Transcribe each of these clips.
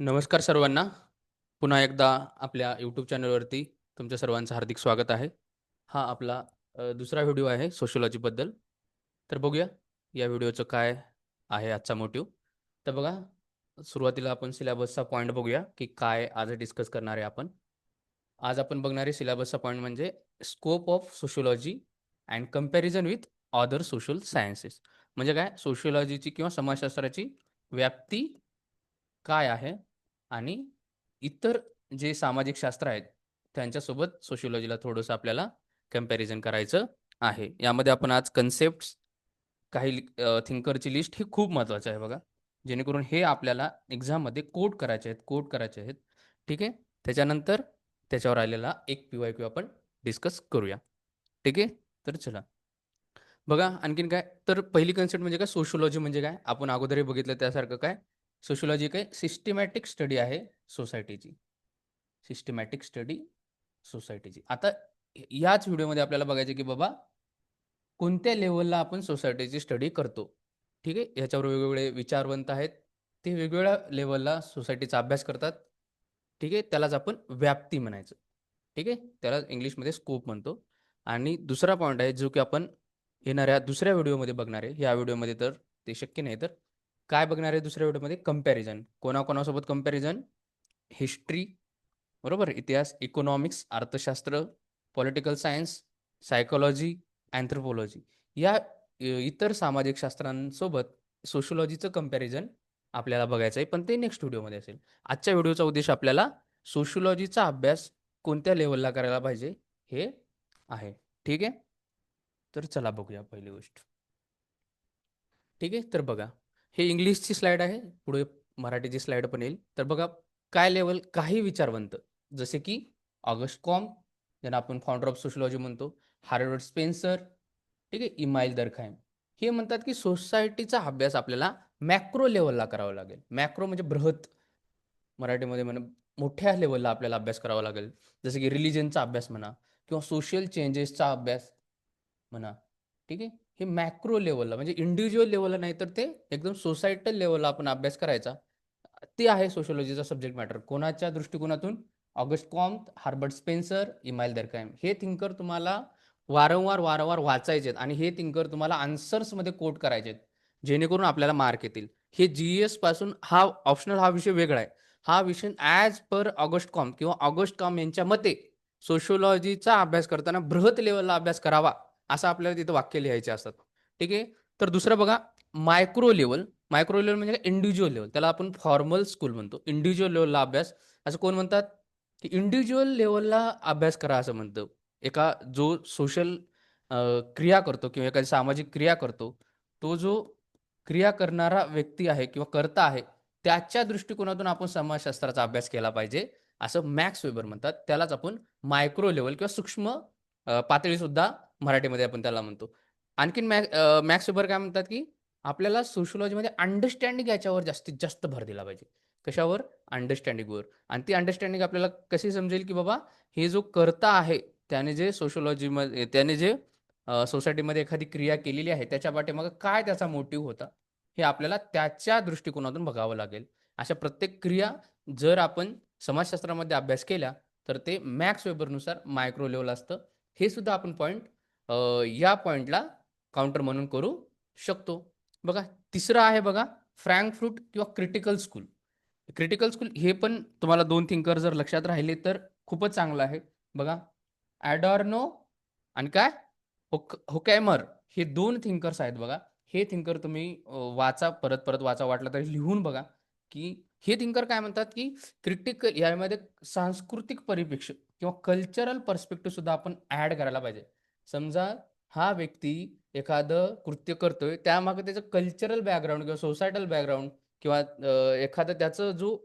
नमस्कार सर्वांना. पुन्हा एकदा आपल्या यूट्यूब चॅनलवरती तुमच्या सर्वांचं हार्दिक स्वागत आहे. हा आपला दुसरा व्हिडिओ आहे सोशोलॉजीबद्दल तर बघूया या व्हिडिओचं काय आहे आजचा मोटिव्ह. तर बघा सुरुवातीला आपण सिलेबसचा पॉईंट बघूया, की काय आज डिस्कस करणार आहे आपण. आज आपण बघणारे सिलेबसचा पॉईंट म्हणजे scope of sociology and comparison with other social sciences. म्हणजे काय सोशोलॉजीची किंवा समाजशास्त्राची व्याप्ती काय आहे आणि इतर जे सामाजिक शास्त्र आहेत, त्यांच्यासोबत सोशिओलॉजीला थोडंसं आपल्याला कंपॅरिझन करायचं आहे. यामध्ये आपण आज कन्सेप्ट्स, काही लि थिंकरची लिस्ट ही खूप महत्त्वाचं आहे बघा. जेणेकरून हे आपल्याला एक्झाममध्ये कोट करायचे आहेत, कोट करायचे आहेत. ठीक आहे. त्याच्यानंतर त्याच्यावर आलेला एक पी-वाय-क्यू आपण डिस्कस करूया. ठीक आहे. तर चला. बघा आणखीन काय तर पहिली कन्सेप्ट म्हणजे काय सोशिओलॉजी म्हणजे काय? आपण अगोदरही बघितलं त्यासारखं काय सोशिओलॉजी काय सिस्टमॅटिक स्टडी आहे सोसायटीची. Systematic study सोसायटीची. आता याच व्हिडिओमध्ये आपल्याला बघायचं की बाबा कोणत्या लेवलला आपण सोसायटीची स्टडी करतो. ठीक आहे. ह्याच्यावर वेगवेगळे विचारवंत आहेत. ते वेगवेगळ्या लेवलला सोसायटीचा अभ्यास करतात. ठीक आहे. त्यालाच आपण व्याप्ती म्हणायचं. ठीक आहे. त्याला इंग्लिशमध्ये स्कोप म्हणतो. आणि दुसरा पॉईंट आहे जो की आपण येणाऱ्या दुसऱ्या व्हिडिओमध्ये बघणार आहे. या व्हिडिओमध्ये तर ते शक्य नाही. तर काय बघणार आहे दुसऱ्या व्हिडिओमध्ये कंपॅरिझन कोणाकोणासोबत कंपॅरिझन हिस्ट्री बरोबर, इतिहास, इकॉनॉमिक्स, अर्थशास्त्र, पॉलिटिकल सायन्स, सायकोलॉजी अँथ्रोपॉलॉजी या इतर सामाजिक शास्त्रांसोबत सोशोलॉजीचं कंपॅरिझन आपल्याला बघायचं आहे. पण ते नेक्स्ट व्हिडिओमध्ये असेल. आजच्या व्हिडिओचा उद्देश आपल्याला सोशिओलॉजीचा अभ्यास कोणत्या लेवलला करायला पाहिजे हे आहे. ठीक आहे. तर चला बघूया पहिली गोष्ट. ठीक आहे. तर बघा हे इंग्लिशची स्लाईड आहे. पुढे मराठीची स्लाईड पण येईल. तर बघा काय लेवल काही विचारवंत जसे की ऑगस्ट कॉम ज्यांना आपण फाउंडर ऑफ सोशिओलॉजी म्हणतो, हार्वर्ड स्पेन्सर, ठीक आहे, इमाईल दर्खाइम हे म्हणतात की सोसायटीचा अभ्यास आपल्याला मॅक्रो लेवलला करावा लागेल. मॅक्रो म्हणजे बृहत मराठीमध्ये म्हणा मोठ्या लेवलला आपल्याला अभ्यास करावा लागेल. जसं की रिलिजनचा अभ्यास म्हणा किंवा सोशल चेंजेसचा अभ्यास म्हणा. ठीक आहे. हे मॅक्रो लेवलला म्हणजे इंडिव्हिज्युअल लेवलला नाही तर ते एकदम सोसायटल लेवलला आपण अभ्यास करायचा. ते आहे सोशोलॉजीचा सब्जेक्ट मॅटर. कोणाच्या दृष्टिकोनातून? ऑगस्ट कॉम्प हार्बर्ट स्पेन्सर, इमाईल दरकायम हे थिंकर तुम्हाला वारंवार, वारंवार वाचायचे आहेत आणि हे थिंकर तुम्हाला आन्सर्समध्ये कोट करायचे आहेत. जेणेकरून आपल्याला मार्क येतील. हे जी-एसपासून हा ऑप्शनल हा विषय वेगळा आहे. हा विषय ॲज पर ऑगस्ट कॉम किंवा ऑगस्ट कॉम यांच्या मते सोशोलॉजीचा अभ्यास करताना बृहत लेवलला अभ्यास करावा, असं आपल्याला तिथं वाक्य लिहायचे असतात. ठीक आहे. तर दुसरं बघा मायक्रो लेवल मायक्रो लेवल म्हणजे इंडिव्हिज्युअल लेवल त्याला आपण फॉर्मल स्कूल म्हणतो. इंडिव्हिज्युअल लेवलला अभ्यास. असं कोण म्हणतात? की इंडिव्हिज्युअल लेवलला अभ्यास करा असं म्हणतं. एका जो सोशल क्रिया करतो किंवा एखादी सामाजिक क्रिया करतो, तो जो क्रिया करणारा व्यक्ती आहे किंवा कर्ता आहे, त्याच्या दृष्टिकोनातून आपण समाजशास्त्राचा अभ्यास केला पाहिजे, असं मॅक्स वेबर म्हणतात. त्यालाच आपण मायक्रो लेवल किंवा सूक्ष्म पातळी पातळीसुद्धा मराठीमध्ये आपण त्याला म्हणतो. आणखीन मॅ मॅक्स वेबर काय म्हणतात की आपल्याला सोशिओलॉजीमध्ये अंडरस्टँडिंग याच्यावर जास्तीत जास्त भर दिला पाहिजे. कशावर? अंडरस्टँडिंगवर. आणि ती अंडरस्टँडिंग आपल्याला कशी समजेल की बाबा हे जो कर्ता आहे, त्याने जे सोशिओलॉजीमध्ये त्याने जे सोसायटीमध्ये एखादी क्रिया केलेली आहे, त्याच्या पाठीमागं काय त्याचा मोटिव्ह होता, हे आपल्याला त्याच्या दृष्टिकोनातून बघावं लागेल. अशा प्रत्येक क्रिया जर आपण समाजशास्त्रामध्ये अभ्यास केला तर ते मॅक्स वेबरनुसार मायक्रो लेवल असतं. हे सुद्धा आपण पॉईंट या पॉइंटला काउंटर म्हणून करू शकतो. बघा तिसरं आहे बघा फ्रँकफ्रूट किंवा क्रिटिकल स्कूल. क्रिटिकल स्कूल हे पण तुम्हाला दोन थिंकर जर लक्षात राहिले तर खूपच चांगलं आहे. बघा ॲडॉर्नो आणि काय? होक होकॅमर हे दोन थिंकर्स आहेत बघा. हे थिंकर तुम्ही वाचा, परत-परत वाचा, वाटलं तरी लिहून बघा, की हे थिंकर काय म्हणतात, की क्रिटिकल यामध्ये सांस्कृतिक परिप्रेक्ष्य किंवा कल्चरल पर्स्पेक्टिव्ह सुद्धा आपण ॲड करायला पाहिजे. समजा हा व्यक्ती एखादं कृत्य करतोय, त्यामागे त्याचं कल्चरल बॅकग्राऊंड किंवा सोसायटल बॅकग्राऊंड किंवा एखादं त्याचं जो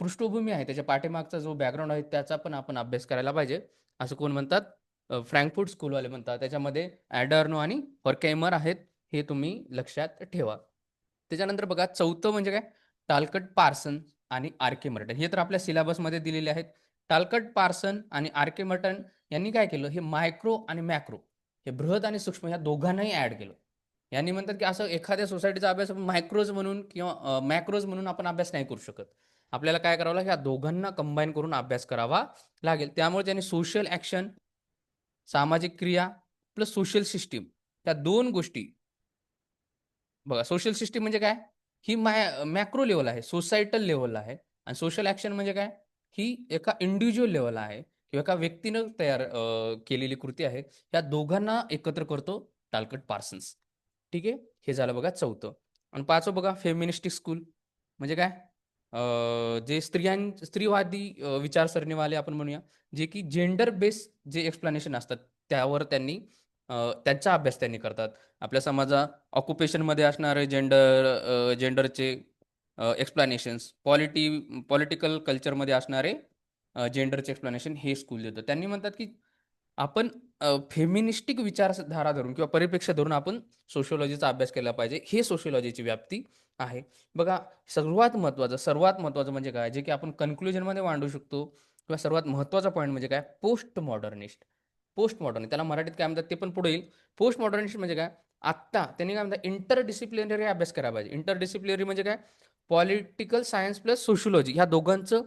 पृष्ठभूमी आहे, त्याच्या पाठीमागचा जो बॅकग्राऊंड आहे, त्याचा पण आपण अभ्यास करायला पाहिजे. असं कोण म्हणतात? फ्रँकफूट स्कूलवाले म्हणतात. त्याच्यामध्ये ॲडर्नो आणि हॉर्खैमर आहेत. हे तुम्ही लक्षात ठेवा. त्याच्यानंतर बघा चौथं म्हणजे काय? टालकट पार्सन आणि आर्किमर्टन. हे तर आपल्या सिलेबसमध्ये दिलेले आहेत. टालकट पार्सन आणि आर्किमर्टन यांनी काय केलं? हे मायक्रो आणि मॅक्रो हे बृहत आणि सूक्ष्म या दोघांनाही ॲड केलं. यांनी म्हणतात की असं एखाद्या सोसायटीचा अभ्यास मायक्रोज म्हणून किंवा मॅक्रोज म्हणून आपण अभ्यास नाही करू शकत. आपल्याला काय करावं लागेल? या दोघांना कंबाईन करून अभ्यास करावा लागेल. त्यामुळे त्यांनी सोशल ॲक्शन सामाजिक क्रिया प्लस सोशल सिस्टीम त्या दोन गोष्टी बघा सोशल सिस्टीम म्हणजे काय? ही माय मॅक्रो लेवल आहे सोसायटल लेवलला आहे. आणि सोशल ॲक्शन म्हणजे काय? ही एका इंडिव्हिज्युअल लेवलला आहे. किंवा एका व्यक्तीनं तयार केलेली कृती आहे. या दोघांना एकत्र करतो टालकट पार्सन्स. ठीक आहे? हे झालं बघा चौथं. आणि पाचवं बघा फेमिनिस्टिक स्कूल म्हणजे काय? जे स्त्रियां स्त्रीवादी विचारसरणीवाले आपण म्हणूया जे की जेंडर बेस जे एक्सप्लेनेशन असतात त्यावर त्यांनी त्यांचा अभ्यास त्यांनी करतात. आपल्या समाजा ऑक्युपेशनमध्ये असणारे जेंडर जेंडरचे एक्सप्लॅनेशन्स पॉलिटी पॉलिटिकल कल्चरमध्ये असणारे जेंडरचे एक्सप्लेनेशन हे स्कूल देतं. त्यांनी म्हणतात की आपण फेमिनिस्टिक विचारधारा धरून किंवा परिप्रेक्ष्य धरून आपण सोशिओलॉजीचा अभ्यास केला पाहिजे. हे सोशिओलॉजीची व्याप्ती आहे. बघा सर्वात महत्त्वाचं सर्वात महत्त्वाचं म्हणजे काय? जे की आपण कन्क्लुजनमध्ये मांडू शकतो किंवा सर्वात महत्त्वाचा पॉईंट म्हणजे काय? पोस्ट मॉडर्निस्ट पोस्ट मॉडर्निस्ट त्याला मराठीत काय म्हणतात? ते पण पुढे येईल. पोस्ट मॉडर्निस्ट म्हणजे काय? आत्ता त्यांनी काय म्हणतात? इंटर डिसिप्लिनरी अभ्यास करायला पाहिजे. इंटर डिसिप्लिनरी म्हणजे काय? पॉलिटिकल सायन्स प्लस सोशिओलॉजी ह्या दोघांचं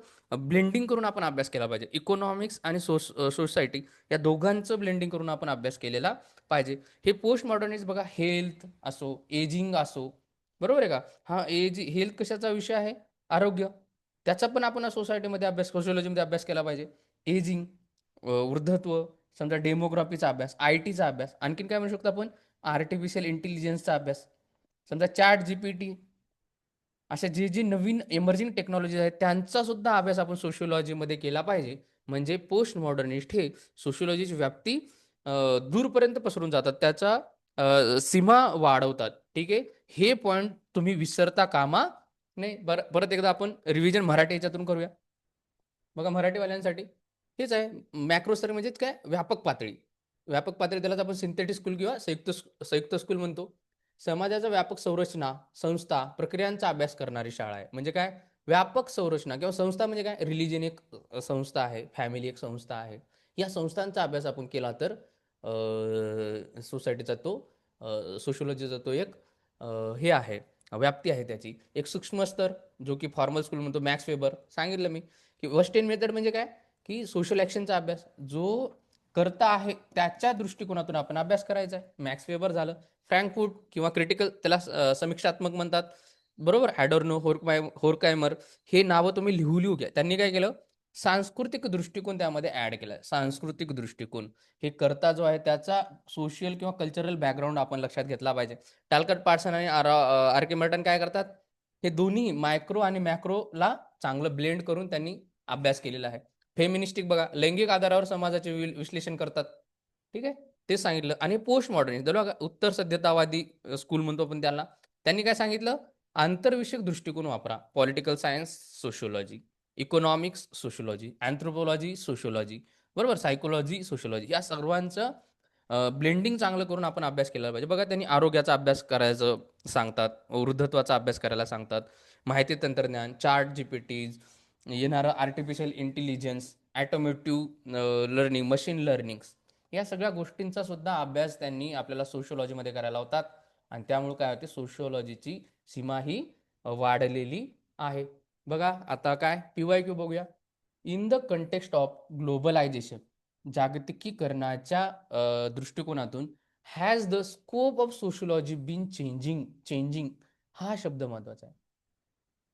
ब्लेंडिंग करून आपण अभ्यास केला पाहिजे. इकॉनॉमिक्स आणि सोस सोसायटी या दोघांचं ब्लेंडिंग करून आपण अभ्यास केलेला पाहिजे. हे पोस्ट मॉडर्निस्ट बघा हेल्थ असो एजिंग असो बरोबर आहे का? हा एज हेल्थ कशाचा विषय आहे? आरोग्य. त्याचा पण आपण सोसायटीमध्ये अभ्यास सोशिओलॉजीमध्ये अभ्यास केला पाहिजे. एजिंग वृद्धत्व समजा डेमोग्राफीचा अभ्यास आय टीचा अभ्यास आणखीन काय म्हणू शकतो आपण? आर्टिफिशियल इंटेलिजन्सचा अभ्यास. समजा चॅट जी पी टी अशा जे जे नवीन एमर्जिंग टेक्नॉलॉजीज आहेत त्यांचा सुद्धा अभ्यास आपण सोशिओलॉजीमध्ये केला पाहिजे. म्हणजे पोस्ट मॉडर्निस्ट हे सोशिओलॉजीची व्याप्ती दूरपर्यंत पसरून जातात. त्याचा सीमा वाढवतात. ठीक आहे? हे पॉईंट तुम्ही विसरता कामा नाही बरं परत एकदा आपण रिव्हिजन मराठी याच्यातून करूया. बघा मराठीवाल्यांसाठी हेच आहे. मॅक्रो स्तर म्हणजेच काय? व्यापक पातळी. व्यापक पातळी त्यालाच आपण सिंथेटिक स्कूल किंवा संयुक्त संयुक्त स्कूल म्हणतो. समाजाचा व्यापक संरचना संस्था प्रक्रियांचा अभ्यास करणारी शाळा आहे. म्हणजे काय? व्यापक संरचना किंवा संस्था म्हणजे काय? रिलिजन एक संस्था आहे. फॅमिली एक संस्था आहे. या संस्थांचा अभ्यास आपण केला तर सोसायटीचा तो सोशोलॉजीचा तो एक हे आहे. व्याप्ती आहे त्याची. एक सूक्ष्म स्तर जो की फॉर्मल स्कूल म्हणतो मॅक्स वेबर सांगितलं मी. की वेस्टर्न मेथड म्हणजे काय? की सोशल ॲक्शनचा अभ्यास. जो करता आहे त्याच्या दृष्टिकोनातून आपण अभ्यास करायचा आहे. मॅक्स वेबर झालं फ्रँकफूट किंवा क्रिटिकल त्याला समीक्षात्मक म्हणतात. बरोबर? ॲडोर्नो होरकाय होरकायमर हे नावं तुम्ही लिहू लिहू घ्या. त्यांनी काय केलं? सांस्कृतिक दृष्टिकोन त्यामध्ये ॲड केला. सांस्कृतिक दृष्टिकोन. हे करता जो आहे त्याचा सोशल किंवा कल्चरल बॅकग्राऊंड आपण लक्षात घेतला पाहिजे. टालकट पार्सन आणि आर आर्किमर्टन काय करतात? हे दोन्ही मायक्रो आणि मॅक्रोला चांगलं ब्लेंड करून त्यांनी अभ्यास केलेला आहे. फेमिनिस्टिक बघा लैंगिक आधारावर समाजाचे विश्लेषण करतात. ठीक आहे? ते सांगितलं. आणि पोस्ट मॉडर्निस्ट बघा उत्तर सभ्यतावादी स्कूल म्हणतो आपण त्याला त्यांनी काय सांगितलं? आंतरविषयक दृष्टिकोन वापरा. Political science sociology economics sociology anthropology sociology बरोबर? सायकोलॉजी सोशिओलॉजी या सर्वांचं ब्लेंडिंग चांगलं करून आपण अभ्यास केला पाहिजे. बघा त्यांनी आरोग्याचा अभ्यास करायचं सांगतात वृद्धत्वाचा अभ्यास करायला सांगतात. माहिती तंत्रज्ञान चार्ट जीपीटीज टीज येणारं artificial intelligence automotive learning machine learnings या सगळ्या गोष्टींचा सुद्धा अभ्यास त्यांनी आपल्याला सोशिओलॉजीमध्ये करायला होतात आणि त्यामुळे काय होते? सोशिओलॉजीची सीमा ही वाढलेली आहे. बघा आता काय? पी वाय क्यू बघूया. In the context of globalisation जागतिकीकरणाच्या दृष्टिकोनातून has the scope of sociology been changing changing हा शब्द महत्त्वाचा आहे.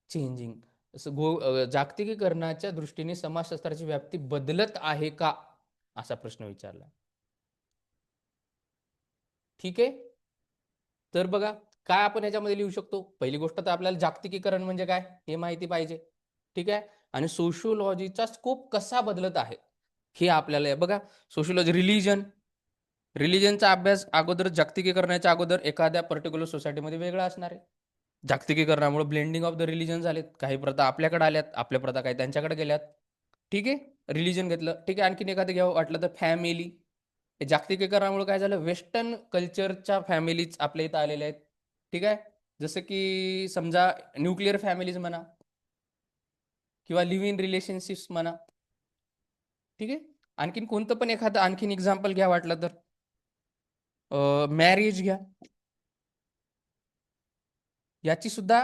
चेंजिंग जागतिकीकरणाच्या दृष्टीने समाजशास्त्राची व्याप्ती बदलत आहे का? असा प्रश्न विचारला. ठीक आहे? तर बघा काय आपण याच्यामध्ये लिहू शकतो? पहिली गोष्ट तर आपल्याला जागतिकीकरण म्हणजे काय? हे माहिती पाहिजे. ठीक आहे? आणि सोशिओलॉजीचा स्कोप कसा बदलत आहे? हे आपल्याला बघा सोशिओलॉजी रिलिजन. रिलिजनचा अभ्यास अगोदर जागतिकीकरणाच्या अगोदर एखाद्या पर्टिक्युलर सोसायटीमध्ये वेगळा असणार आहे. जागतिकीकरणामुळे ब्लेंडिंग ऑफ द रिलिजन झालेत. काही प्रथा आपल्याकडे आल्यात आपल्या प्रथा काही त्यांच्याकडे गेल्यात. ठीक आहे? रिलिजन घेतलं. ठीक आहे आणखीन एखादं घ्यावं वाटलं तर फॅमिली जागतिकीकरणामुळे काय झालं? वेस्टर्न कल्चरच्या फॅमिलीज आपल्या इथं आलेल्या आहेत. ठीक आहे? जसं की समजा न्यूक्लिअर फॅमिलीज म्हणा किंवा लिव्ह इन रिलेशनशिप्स म्हणा. ठीक आहे? आणखीन कोणतं पण एखादं आणखीन एक्झाम्पल घ्या वाटलं तर. मॅरेज घ्या. याची सुद्धा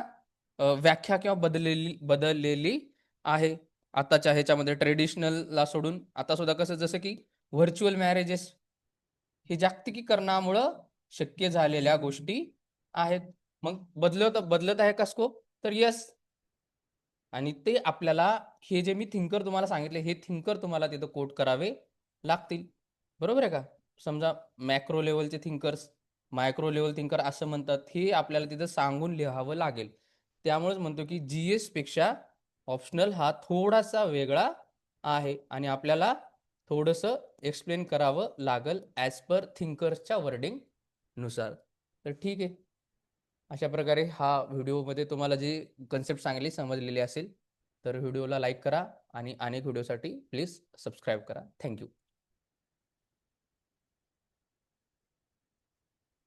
व्याख्या किंवा बदललेली बदललेली आहे. आताच्या ह्याच्यामध्ये ट्रेडिशनलला सोडून आता सुद्धा कसं जसं की व्हर्च्युअल मॅरेजेस हे जागतिकीकरणामुळं शक्य झालेल्या गोष्टी आहेत. मग बदलत बदलत आहे का स्कोप तर यस आणि ते आपल्याला हे जे मी थिंकर तुम्हाला सांगितले हे थिंकर तुम्हाला तिथं कोट करावे लागतील. बरोबर आहे का? समजा मॅक्रो लेवलचे थिंकर्स मायक्रो लेवल थिंकर असं म्हणतात हे आपल्याला तिथं सांगून लिहावं लागेल. त्यामुळेच म्हणतो की जी एसपेक्षा ऑप्शनल हा थोडासा वेगळा आहे आणि आपल्याला थोडंसं एक्सप्लेन करावं लागल ॲज पर थिंकर्सच्या वर्डिंगनुसार. तर ठीक आहे. अशा प्रकारे हा व्हिडिओमध्ये तुम्हाला जी कन्सेप्ट चांगली समजलेली असेल तर व्हिडिओला लाईक करा आणि अनेक व्हिडिओसाठी प्लीज सबस्क्राईब करा. थँक्यू